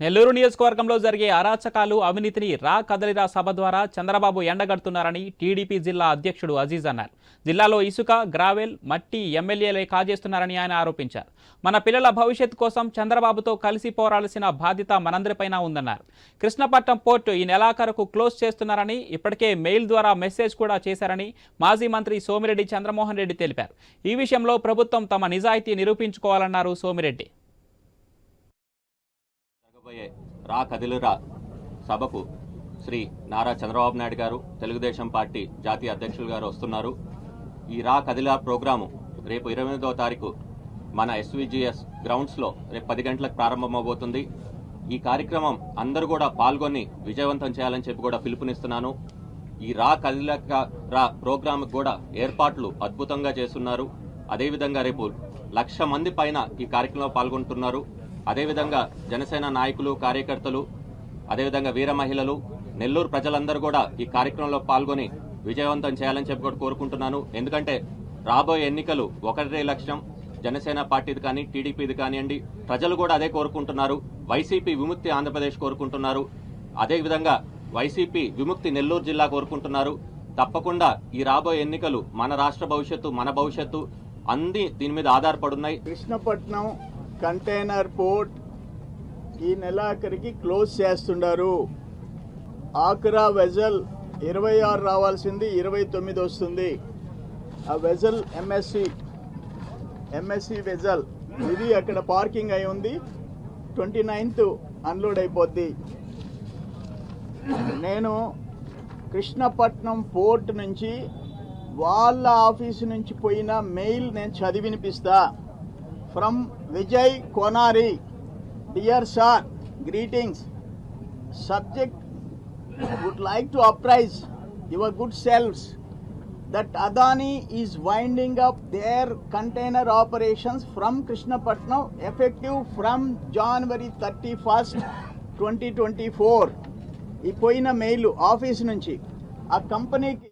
నెల్లూరు నియోజకవర్గంలో జరిగే అరాచకాలు అవినీతిని రా కదలిరా సభ ద్వారా చంద్రబాబు ఎండగడుతున్నారని టీడీపీ జిల్లా అధ్యక్షుడు అజీజ్ అన్నారు. జిల్లాలో ఇసుక గ్రావెల్ మట్టి ఎమ్మెల్యేలే కాజేస్తున్నారని ఆయన ఆరోపించారు. మన పిల్లల భవిష్యత్తు కోసం చంద్రబాబుతో కలిసి పోరాల్సిన బాధ్యత మనందరిపైన ఉందన్నారు. కృష్ణపట్నం పోర్టు ఈ నెలాఖరుకు క్లోజ్ చేస్తున్నారని ఇప్పటికే మెయిల్ ద్వారా మెసేజ్ కూడా చేశారని మాజీ మంత్రి సోమిరెడ్డి చంద్రమోహన్ రెడ్డి తెలిపారు. ఈ విషయంలో ప్రభుత్వం తమ నిజాయితీ నిరూపించుకోవాలన్నారు సోమిరెడ్డి. రాబోయే రా కదిలిరా సభకు శ్రీ నారా చంద్రబాబు నాయుడు గారు తెలుగుదేశం పార్టీ జాతీయ అధ్యక్షులు గారు వస్తున్నారు. ఈ రా కదిలా ప్రోగ్రాము రేపు ఇరవై ఎనిమిదవ తారీఖు మన ఎస్విజిఎస్ గ్రౌండ్స్లో రేపు పది గంటలకు ప్రారంభమవబోతుంది. ఈ కార్యక్రమం అందరూ కూడా పాల్గొని విజయవంతం చేయాలని చెప్పి కూడా పిలుపునిస్తున్నాను. ఈ రా కదిలక రా ప్రోగ్రామ్ కూడా ఏర్పాట్లు అద్భుతంగా చేస్తున్నారు. అదేవిధంగా రేపు లక్ష మంది పైన ఈ కార్యక్రమంలో పాల్గొంటున్నారు. అదేవిధంగా జనసేన నాయకులు కార్యకర్తలు అదేవిధంగా వీర మహిళలు నెల్లూరు ప్రజలందరూ కూడా ఈ కార్యక్రమంలో పాల్గొని విజయవంతం చేయాలని చెప్పి కూడా కోరుకుంటున్నాను. ఎందుకంటే రాబోయే ఎన్నికలు ఒకటే లక్ష్యం జనసేన పార్టీది కానీ టీడీపీది కానివ్వండి ప్రజలు కూడా అదే కోరుకుంటున్నారు. వైసీపీ విముక్తి ఆంధ్రప్రదేశ్ కోరుకుంటున్నారు. అదేవిధంగా వైసీపీ విముక్తి నెల్లూరు జిల్లా కోరుకుంటున్నారు. తప్పకుండా ఈ రాబోయే ఎన్నికలు మన రాష్ట్ర భవిష్యత్తు మన భవిష్యత్తు అన్ని దీని మీద ఆధారపడున్నాయి. కృష్ణపట్నం కంటైనర్ పోర్ట్ ఈ నెలాఖరికి క్లోజ్ చేస్తుండారు. ఆక్రా వెజల్ ఇరవై ఆరు రావాల్సింది ఇరవై తొమ్మిది వస్తుంది. ఆ వెజల్ ఎంఎస్సి ఎంఎస్సి వెజల్ ఇది అక్కడ పార్కింగ్ అయి ఉంది. ట్వంటీ నైన్త్ అన్లోడ్ అయిపోద్ది. నేను కృష్ణపట్నం పోర్ట్ నుంచి వాళ్ళ ఆఫీస్ నుంచి పోయిన మెయిల్ నేను చదివినిపిస్తా. From Vijay Konari. Dear sir greetings. Subject would like to appraise your good selfs that Adani is winding up their container operations from Krishnapatnam effective from January thirty first twenty twenty four. ఈ పోయిన mail office నుంచి. ఆ కంపెనీకి